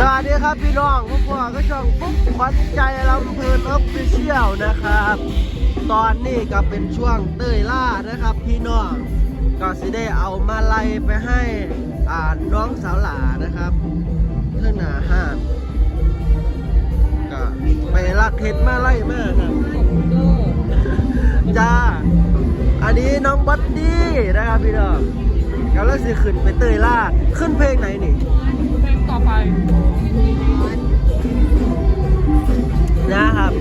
สวัสดีครับพี่น้องพวกพ่อก็ช่องปุ๊บขวัญใจลำเพลินออฟฟิเชียลนะครับ ตอนนี้ก็เป็นช่วงเต้ยล่านะครับ พี่น้องก็สิได้เอามาไล่ไปให้อ่าน้องสาวหลานะครับเพื่อนหนาห้ามก็ไปลักเห็ดมาไล่มาครับจ้า อันนี้น้องบัดดี้นะครับพี่น้องกำลังสิขึ้นไปเตยล่าขึ้นเพลงไหนนี่ นะครับ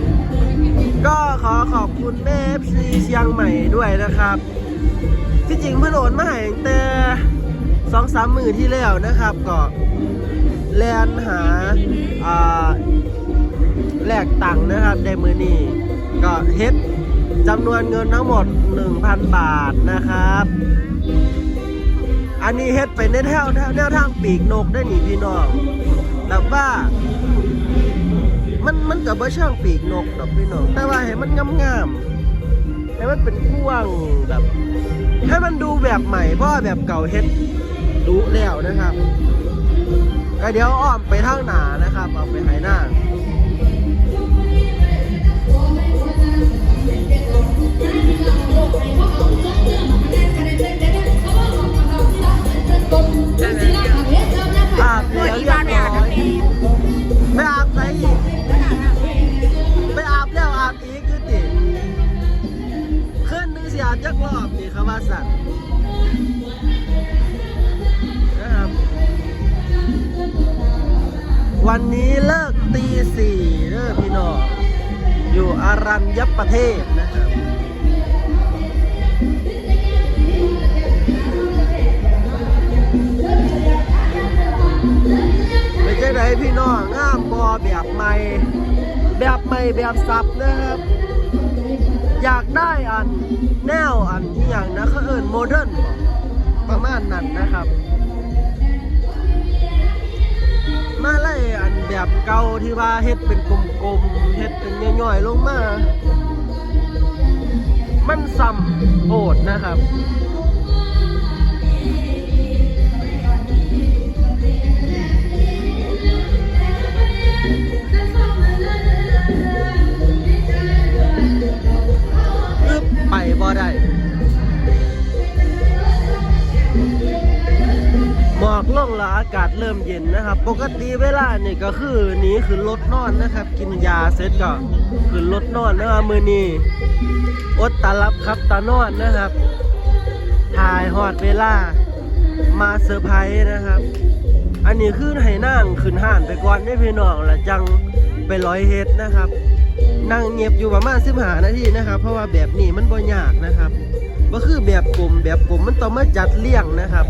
ก็ขอขอบคุณแม่เอฟซีเชียงใหม่ด้วยนะครับ ที่จริงเพื่อนโอนมาให้ตั้งแต่สองสามมือที่แล้วนะครับ ก็แลนหาอ่าแลกตังค์นะครับในมือนี้ก็เฮ็ดจำนวนเงินทั้งหมด 1,000 บาทนะครับ อันนี้เฮ็ดไปในแถวแถวแนวทางปีกนกได้หนีพี่น้องแต่ว่ามันมันกับว่าช่างปีกนกดอกพี่น้อง แต่ว่าให้มันงามๆให้มันเป็นกว้างแบบ ให้มันดูแบบใหม่เพราะแบบเก่าเฮ็ดดูแล้วนะครับก็เดี๋ยวอ้อมไปทางหนานะครับ เอาไปไหหน้า วันนี้เลิกตีสี่เด้อพี่น้องอยู่อารัญญประเทศนะครับไม่ใช่ไหนพี่น้องงามบอแบบใหม่ แบบใหม่แบบสับนะครับ อยากได้อันแนวอันอย่างนะเขาเอิญโมเดิร์นประมาณนั้นนะครับ มาไล่อันแบบเก่าที่ว่าเฮ็ดเป็นกลมๆเฮ็ดเป็นย่อยๆลงมา มันซ้ำโอดนะครับอึบ อกลงแล้วอากาศเริ่มเย็นนะครับ ปกติเวลานี่ก็คือหนีขึ้นรถนอนนะครับ กินยาเสร็จก็ขึ้นรถนอนนะครับมือนี้อดตาลับครับตานอนนะครับ ถ่ายหอดเวลามาเซอร์ไพรส์นะครับ อันนี้คือให้นั่งขึ้นห้านไปก่อนได้พี่น้องละจังไปร้อยเฮ็ดนะครับ นั่งเงียบอยู่ประมาณสิบหานาทีนะครับ เพราะว่าแบบนี้มันบ่ยากนะครับก็คือแบบกลุ่มแบบกลุ่มมันต้องมาจัดเลี่ยงนะครับ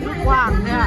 ที่กวางเนี่ย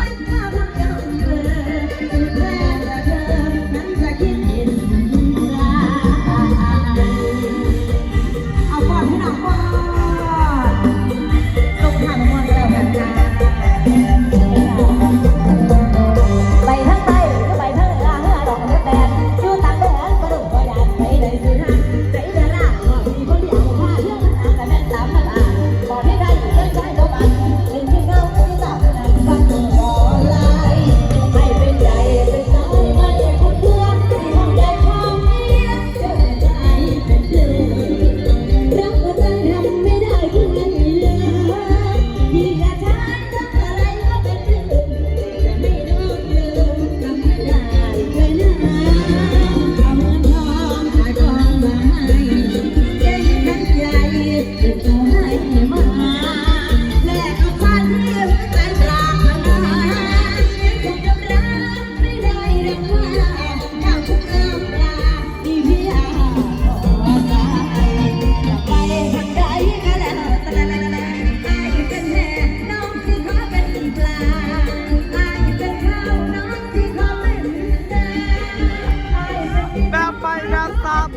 สอบ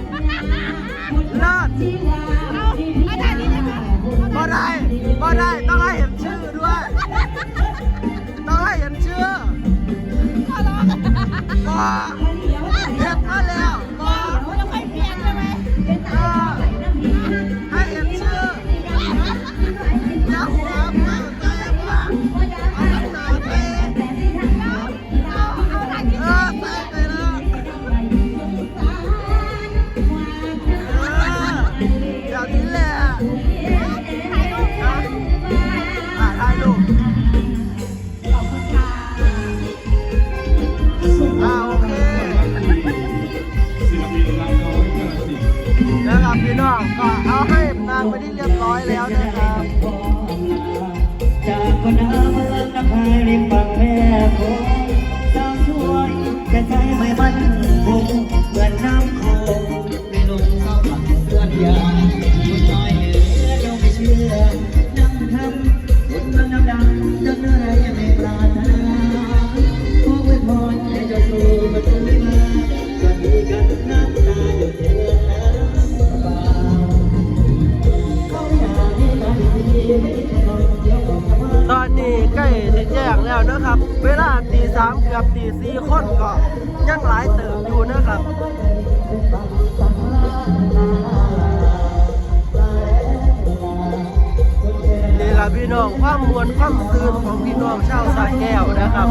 เลิศบ่ได้บ่ได้ต้องให้เห็นชื่อด้วย ต้องให้เห็นชื่อพอเห็นมาแล้ว ตอนนี้ใกล้ถึงแยกแล้วนะครับ เวลาตีสามเกือบตีสี่คนก็ยังหลายเติมอยู่นะครับ พี่น้องความมวลความตื่นของพี่น้องชาวสายแก้วนะครับ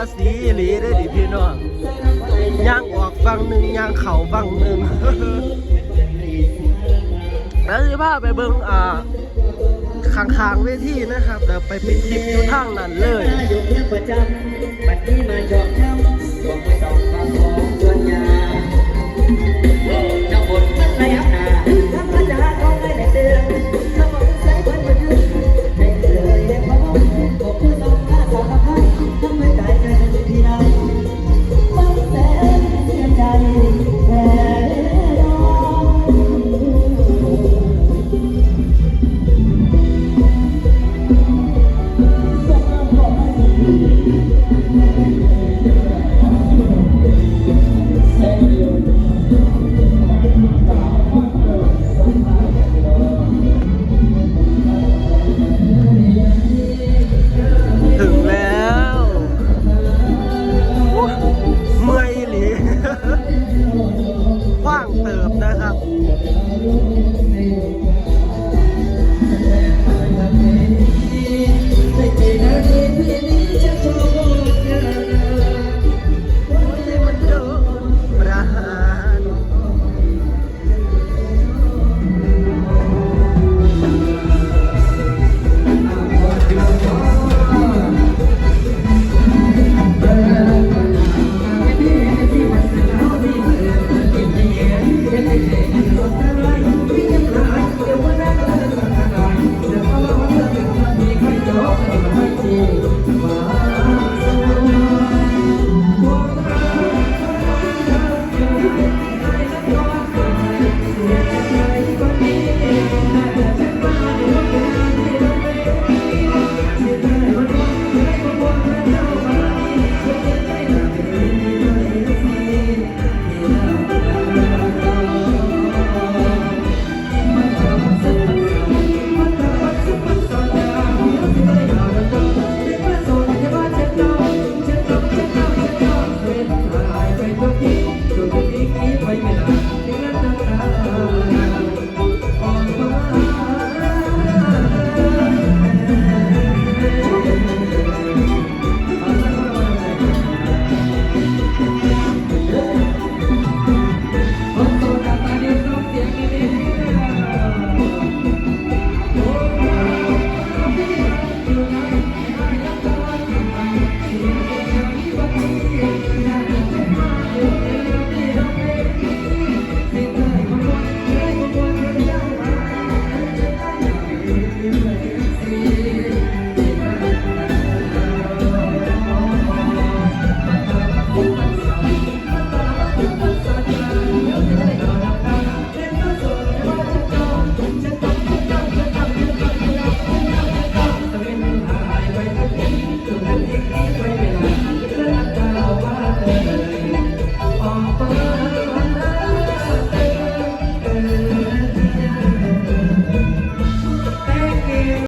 ละสีหลีได้ดิพี่น้องย่างออกฟังหนึ่งย่างเข่าฟังหนึ่งแล้วสิพาไปเบิ้งอ่าคางคางๆเวทีนะครับเดี๋ยวไปปิดคลิปอยู่ทางนั้นเลยเจ้าบนมันไรอะนะ